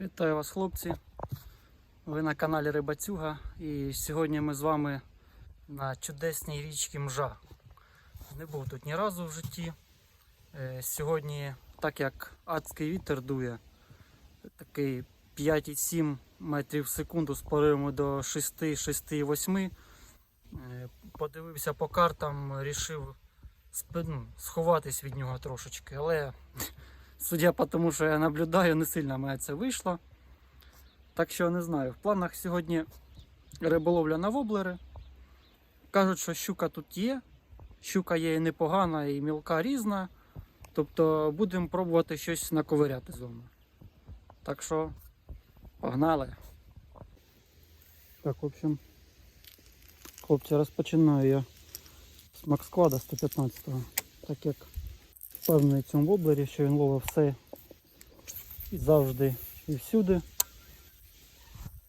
Вітаю вас, хлопці. Ви на каналі Рибацюга. І сьогодні ми з вами на чудесній річці Мжа. Не був тут ні разу в житті. Е, Сьогодні, так як адський вітер дує, такий 5,7 метрів в секунду з поривами до 6-6,8. Е, Подивився по картам, рішив ну, сховатись від нього трошечки, але Судя по тому, що я наблюдаю, не сильно мене це вийшло. Так що не знаю. В планах сьогодні риболовля на воблери. Кажуть, що щука тут є. Щука є і непогана, і мілка різна. Тобто будемо пробувати щось наковиряти з вами. Так що погнали. Так, в общем, хлопці, розпочинаю я з Максквада 115-го. Так як впевнений в цьому воблері, що він ловить все і завжди і всюди.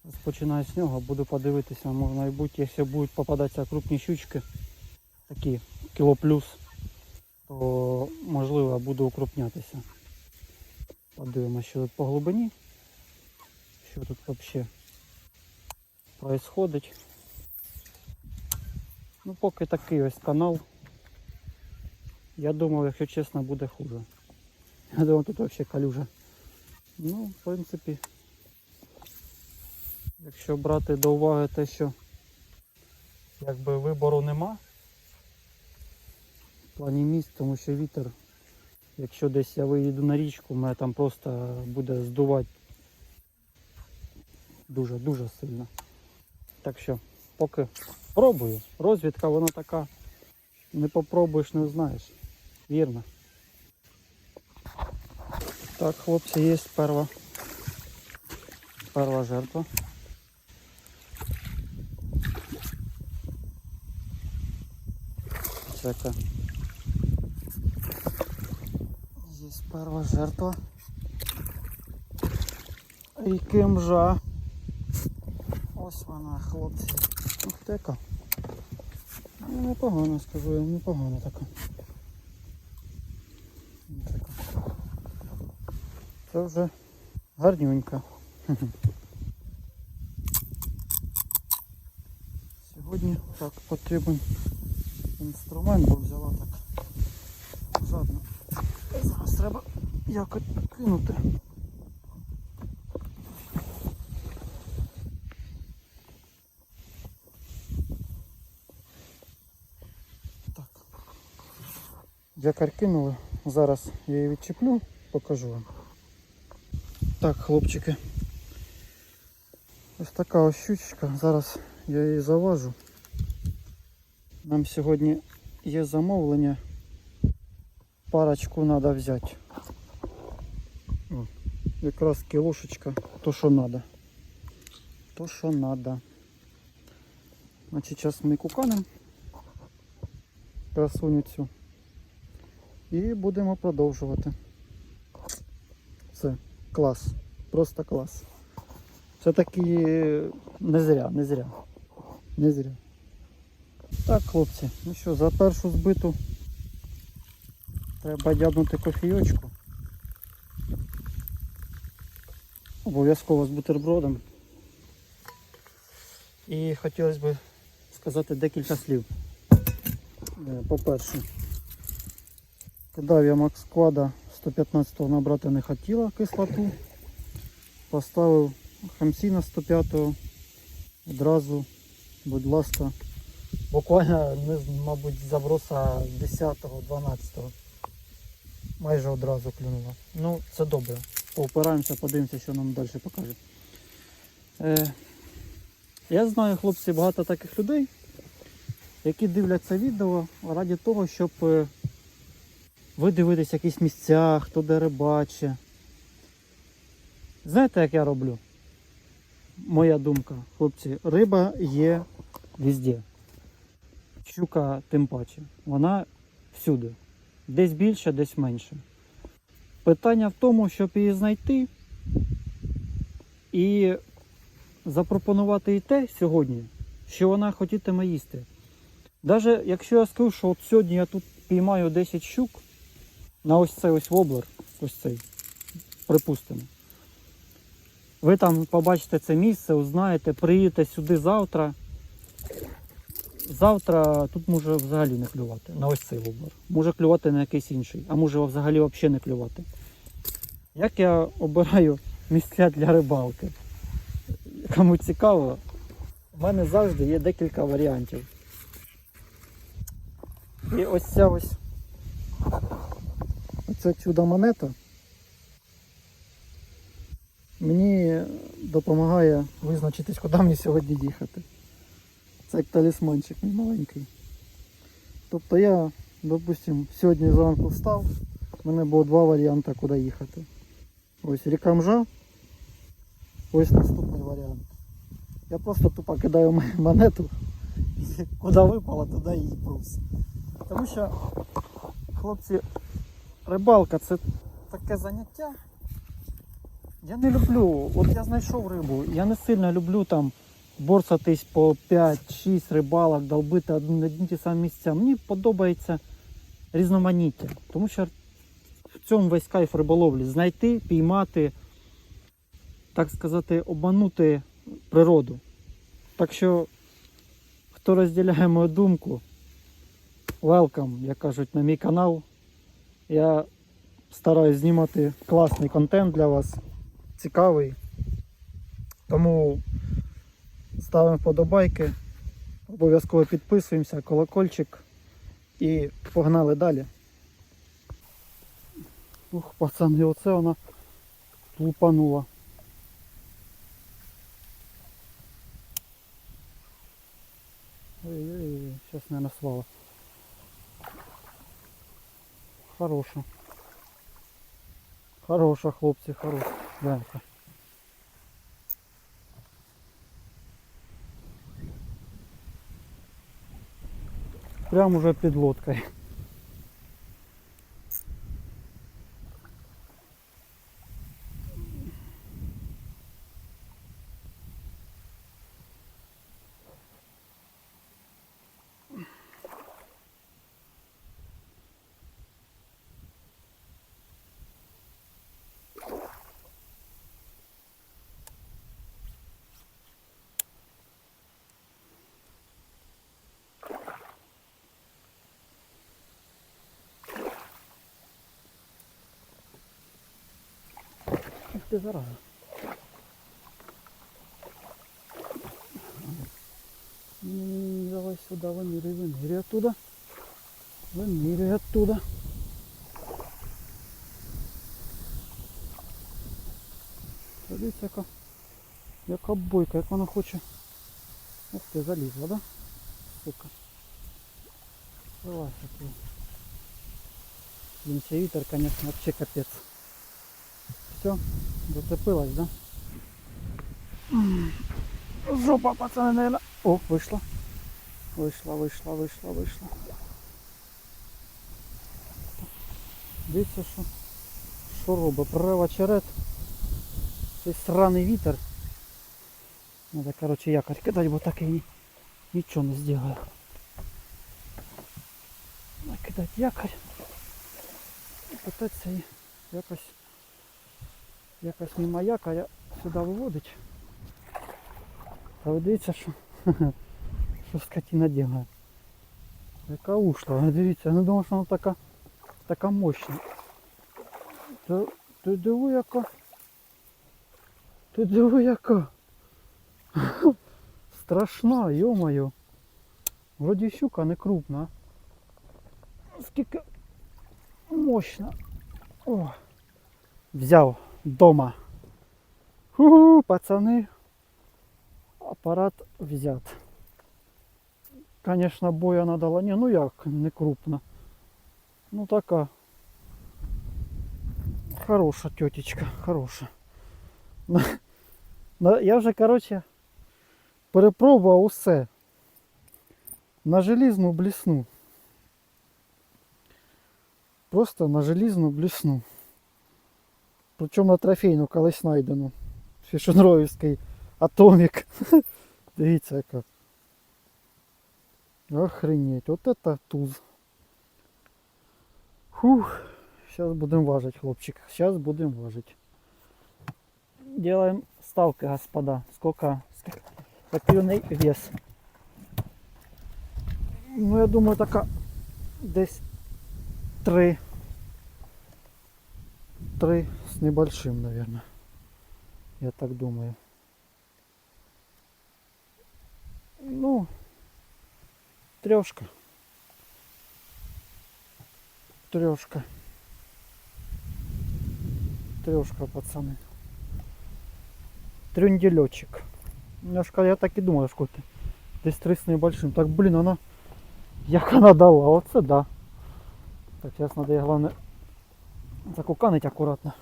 Розпочинаю з нього, буду подивитися, може майбутнє, якщо будуть попадатися крупні щучки, такі кіло плюс, то можливо буду укрупнятися. Подивимося, що тут по глибині, що тут взагалі происходить. Ну поки такий ось канал. Я думав, якщо чесно, буде хуже. Я думав, тут взагалі калюжа. Ну, в принципі, якщо брати до уваги те, що якби вибору нема в плані місць, тому що вітер, якщо десь я виїду на річку, мене там просто буде здувати дуже-дуже сильно. Так що, поки пробую. Розвідка вона така. Не попробуєш, не знаєш. Вірно. Так, хлопці, є перша. Перша жертва. Чека. Є перша жертва. І кимжа. Ось вона, хлопці. Ух, тека. Ну, непогано, скажу я, непогано. Така. Це вже гарнюнька. Сьогодні так потрібен інструмент, бо взяла так жадно. Зараз треба якось кинути. Так. Якорь кинули. Зараз я її відчеплю, покажу вам. Так, хлопчики. Ось така ось щучка. Зараз я її заважу. Нам сьогодні є замовлення. Парочку треба взяти. О, якраз кілошечка, то що треба. То що треба. Значить, зараз ми куканем красуню цю. І будемо продовжувати. Це клас. Просто клас. Все-таки не зря, не зря. Не зря. Так, хлопці, ну що, за першу збиту треба дябнути кофійочку. Обов'язково з бутербродом. І хотілося б сказати декілька слів. Е, По-перше, кидав я Макс Квада 115-го набрати не хотіла кислоту. Поставив Хамсіна 105-го. Одразу, будь ласка, буквально, мабуть, заброса 10-го, 12-го. Майже одразу клюнуло. Ну, це добре. Поопираємося, подивимося, що нам далі покаже. Е, я знаю, хлопці, багато таких людей, які дивляться відео раді того, щоб е, ви дивитесь якісь місця, хто де рибачить. Знаєте, як я роблю? Моя думка, хлопці, риба є везде. Щука тим паче. Вона всюди. Десь більше, десь менше. Питання в тому, щоб її знайти і запропонувати їй те сьогодні, що вона хотітиме їсти. Навіть якщо я скажу, що от сьогодні я тут піймаю 10 щук на ось цей ось воблер, ось цей, припустимо. Ви там побачите це місце, узнаєте, приїдете сюди завтра. Завтра тут може взагалі не клювати на ось цей вобор. Може клювати на якийсь інший, а може взагалі взагалі не клювати. Як я обираю місця для рибалки? Кому цікаво, в мене завжди є декілька варіантів. І ось ця ось оця чудо монета мені допомагає визначитись, куди мені сьогодні їхати. Це як талісманчик мій маленький. Тобто я, допустим, сьогодні зранку встав, в мене було два варіанти, куди їхати. Ось ріка Мжа, ось наступний варіант. Я просто тупо кидаю монету, і куди випало, туди її брус. Тому що, хлопці, рибалка це таке заняття. Я не люблю, от я знайшов рибу, я не сильно люблю там борсатись по 5-6 рибалок, долбити одні, ті самі місця. Мені подобається різноманіття, тому що в цьому весь кайф риболовлі. Знайти, піймати, так сказати, обманути природу. Так що, хто розділяє мою думку, welcome, як кажуть, на мій канал. Я стараюсь знімати класний контент для вас, цікавий. Тому ставимо вподобайки, обов'язково підписуємося, колокольчик і погнали далі. Ух, пацани, оце вона лупанула. Ой-ой-ой, сейчас, наверное, свала. Хороша. Хороша, хлопці, хороша. Гляньте. Прям уже під лодкою. ти зараза. М, Давай сюда, выныривай, выныривай оттуда. Выныривай оттуда. Дивіться, яка, яка бойка, як вона хоче. Ух ти, залізла, да? Сука. Давай, такой. Блин, ще вітер, конечно, вообще капец. Все, Зацепилась, да? Жопа, пацаны, наверное. О, вийшла. Вийшла, вийшла, вийшла, вийшла. Дивіться, що, що робить. Прорив очерет. Цей сраний вітер. Надо, короче, якорь кидати, бо так і нічого не зробив. Накидати якорь. І питатися якось якось мимо якоря сюди виводить. Та ви дивіться, що, що скотина ділає. Яка ушла, ви дивіться, я не думав, що вона така, така мощна. Та, ти диви яка. Ти диви яка. Страшна, йо-моє. Вроді щука не крупна. Скільки мощна. О, взяв дома. Ху-ху, пацани. Апарат взят. Конечно, боя надала. Не, ну як, не крупно. Ну така. Хороша тетечка, хороша. На- на- Я вже, короче, перепробував усе. На желізну блісну. Просто на желізну блісну. Причому на трофейну колись знайдену. Фішенроївський атомік. Дивіться яка. Охренеть, от это туз. Фух. Сейчас будем важить, хлопчик. Сейчас будем важить. Делаем Представьте, господа, сколько, неї вес. Ну, я думаю, така десь три. Три с небольшим, наверное. Я так думаю. Ну, трешка. Трешка. Трешка, пацаны. Трюнделечек. Немножко я так и думал, что ты. Десь три с небольшим. Так, блин, она... Як вона дала, оце да. Так, треба її, головне закуканить акуратно.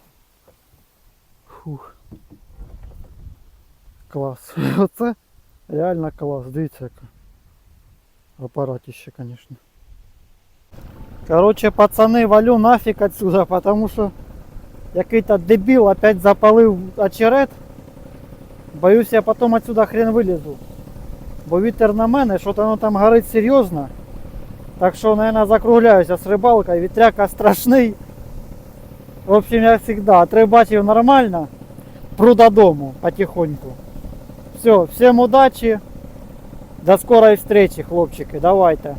Фух. Клас. Оце реально клас. Дивіться яка. Апаратище, конечно. Короче, пацаны, валю нафиг отсюда, потому что який-то дебил опять запалив очерет. Боюсь, я потом отсюда хрен вилізу. Бо вітер на мене, що то воно там горить серйозно. Так що, наверное, закругляюся з рибалкою. Вітряка страшний. В общем, як завжди, отрибачив нормально. Пру додому потихоньку. Все, всем удачи. До скорой встречи, хлопчики. Давайте.